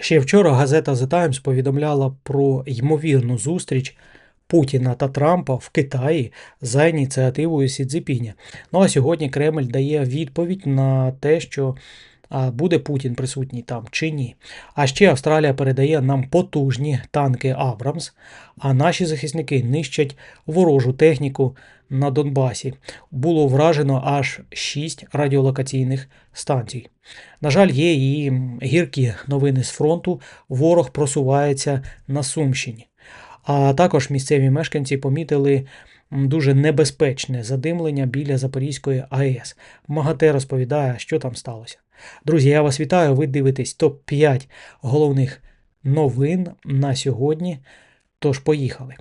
Ще вчора газета The Times повідомляла про ймовірну зустріч Путіна та Трампа в Китаї за ініціативою Сі Цзіпіня. Ну а сьогодні Кремль дає відповідь на те, що буде Путін присутній там чи ні. А ще Австралія передає нам потужні танки Абрамс, а наші захисники нищать ворожу техніку на Донбасі. Було вражено аж 6 радіолокаційних станцій. На жаль, є і гіркі новини з фронту. Ворог просувається на Сумщині. А також місцеві мешканці помітили дуже небезпечне задимлення біля Запорізької АЕС. МАГАТЕ розповідає, що там сталося. Друзі, я вас вітаю. Ви дивитесь топ-5 головних новин на сьогодні. Тож поїхали.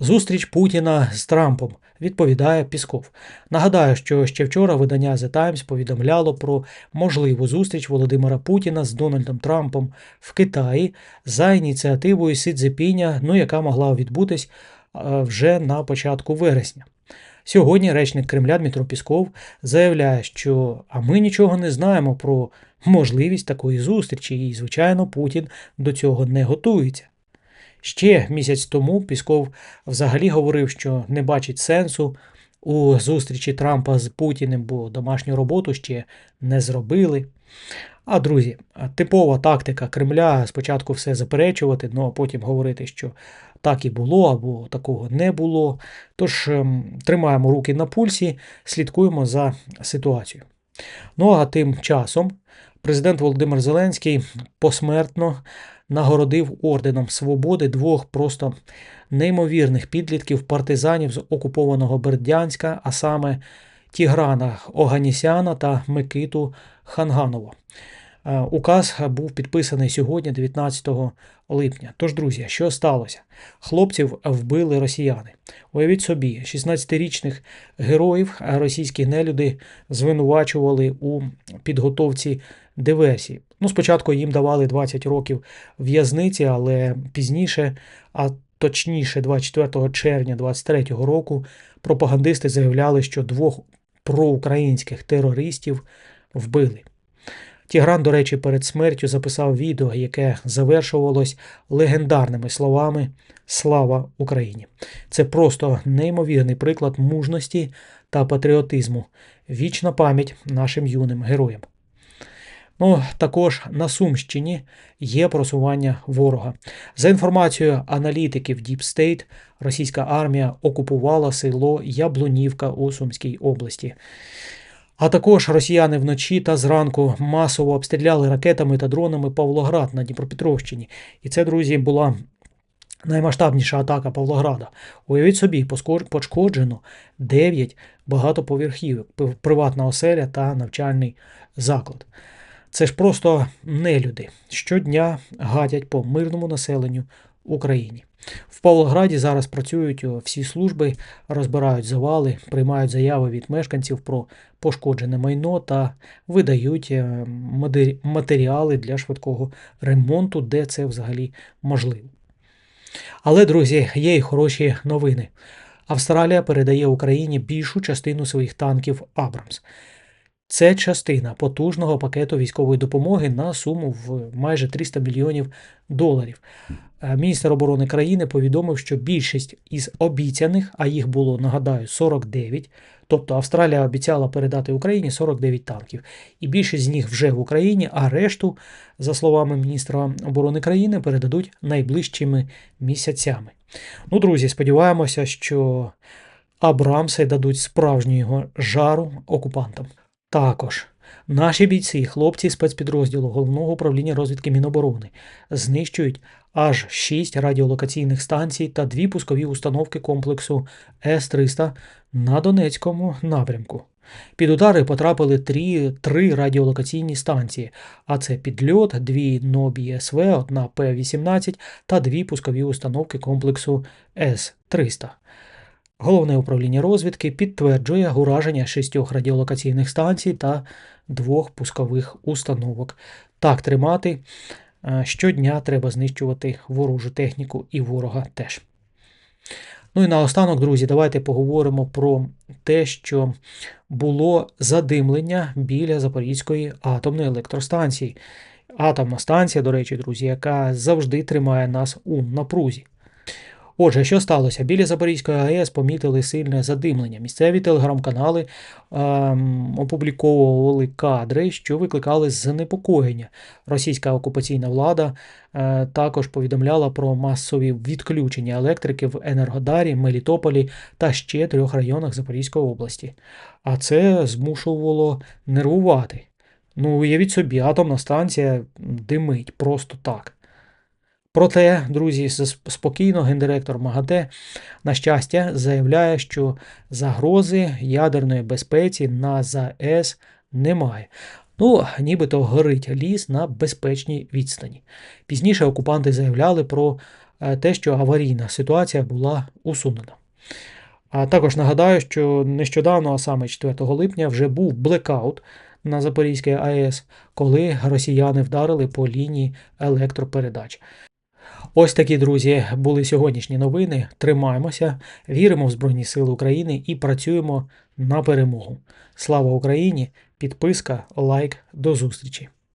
Зустріч Путіна з Трампом відповідає Пісков. Нагадаю, що ще вчора видання The Times повідомляло про можливу зустріч Володимира Путіна з Дональдом Трампом в Китаї за ініціативою Сі Цзепіня, ну яка могла відбутись е, вже на початку вересня. Сьогодні речник Кремля Дмитро Пісков заявляє, що а ми нічого не знаємо про можливість такої зустрічі, і, звичайно, Путін до цього не готується. Ще місяць тому Пісков взагалі говорив, що не бачить сенсу у зустрічі Трампа з Путіним, бо домашню роботу ще не зробили. А друзі, типова тактика Кремля спочатку все заперечувати, ну а потім говорити, що так і було або такого не було. Тож ем, тримаємо руки на пульсі, слідкуємо за ситуацією. Ну а тим часом президент Володимир Зеленський посмертно нагородив орденом свободи двох просто неймовірних підлітків партизанів з окупованого Бердянська, а саме Тіграна Оганісяна та Микиту Ханганова. Е, Указ був підписаний сьогодні, 19 липня. Тож, друзі, що сталося? Хлопців вбили росіяни. Уявіть собі, 16-річних героїв російські нелюди звинувачували у підготовці диверсії. Ну, спочатку їм давали 20 років в'язниці, але пізніше, а точніше, 24 червня 23 року, пропагандисти заявляли, що двох проукраїнських терористів вбили. Тігран, до речі, перед смертю записав відео, яке завершувалось легендарними словами Слава Україні! Це просто неймовірний приклад мужності та патріотизму. Вічна пам'ять нашим юним героям. Ну, також на Сумщині є просування ворога. За інформацією аналітиків Deep State, російська армія окупувала село Яблунівка у Сумській області. А також росіяни вночі та зранку масово обстріляли ракетами та дронами Павлоград на Дніпропетровщині. І це, друзі, була наймасштабніша атака Павлограда. Уявіть собі, пошкоджено 9 багатоповерхівок, приватна оселя та навчальний заклад. Це ж просто нелюди. Щодня гадять по мирному населенню Україні. В Павлограді зараз працюють всі служби, розбирають завали, приймають заяви від мешканців про пошкоджене майно та видають е, матеріали для швидкого ремонту, де це взагалі можливо. Але, друзі, є і хороші новини. Австралія передає Україні більшу частину своїх танків Абрамс. Це частина потужного пакету військової допомоги на суму в майже 300 мільйонів доларів. Е, Міністр оборони країни повідомив, що більшість із обіцяних, а їх було, нагадаю, 49, тобто Австралія обіцяла передати Україні 49 танків. І більшість з них вже в Україні, а решту, за словами міністра оборони країни, передадуть найближчими місяцями. Ну, друзі, сподіваємося, що Абрамси дадуть справжнього жару окупантам. Також наші бійці, хлопці спецпідрозділу Головного управління розвідки Міноборони, знищують аж 6 радіолокаційних станцій та дві пускові установки комплексу С-300 на Донецькому напрямку. Під удари потрапили три, три радіолокаційні станції, а це підльот, дві Нобі СВ, одна П-18 та дві пускові установки комплексу С-300. Головне управління розвідки підтверджує ураження шістьох радіолокаційних станцій та двох пускових установок. Так тримати. Е, Щодня треба знищувати ворожу техніку і ворога теж. Ну і наостанок, друзі, давайте поговоримо про те, що було задимлення біля Запорізької атомної електростанції. Атомна станція, до речі, друзі, яка завжди тримає нас у напрузі. Отже, що сталося? Біля Запорізької АЕС помітили сильне задимлення. Місцеві телеграм-канали ем, опубліковували кадри, що викликали занепокоєння. Російська окупаційна влада е, також повідомляла про масові відключення електрики в Енергодарі, Мелітополі та ще трьох районах Запорізької області. А це змушувало нервувати. Ну, уявіть собі, атомна станція димить просто так. Проте, друзі, спокійно гендиректор МАГАТЕ, на щастя, заявляє, що загрози ядерної безпеці на ЗАЕС немає. Ну, нібито горить ліс на безпечній відстані. Пізніше окупанти заявляли про е, те, що аварійна ситуація була усунена. А також нагадаю, що нещодавно, а саме 4 липня, вже був блекаут на Запорізькій АЕС, коли росіяни вдарили по лінії електропередач. Ось такі, друзі, були сьогоднішні новини. Тримаємося, віримо в Збройні Сили України і працюємо на перемогу. Слава Україні! Підписка, лайк, до зустрічі!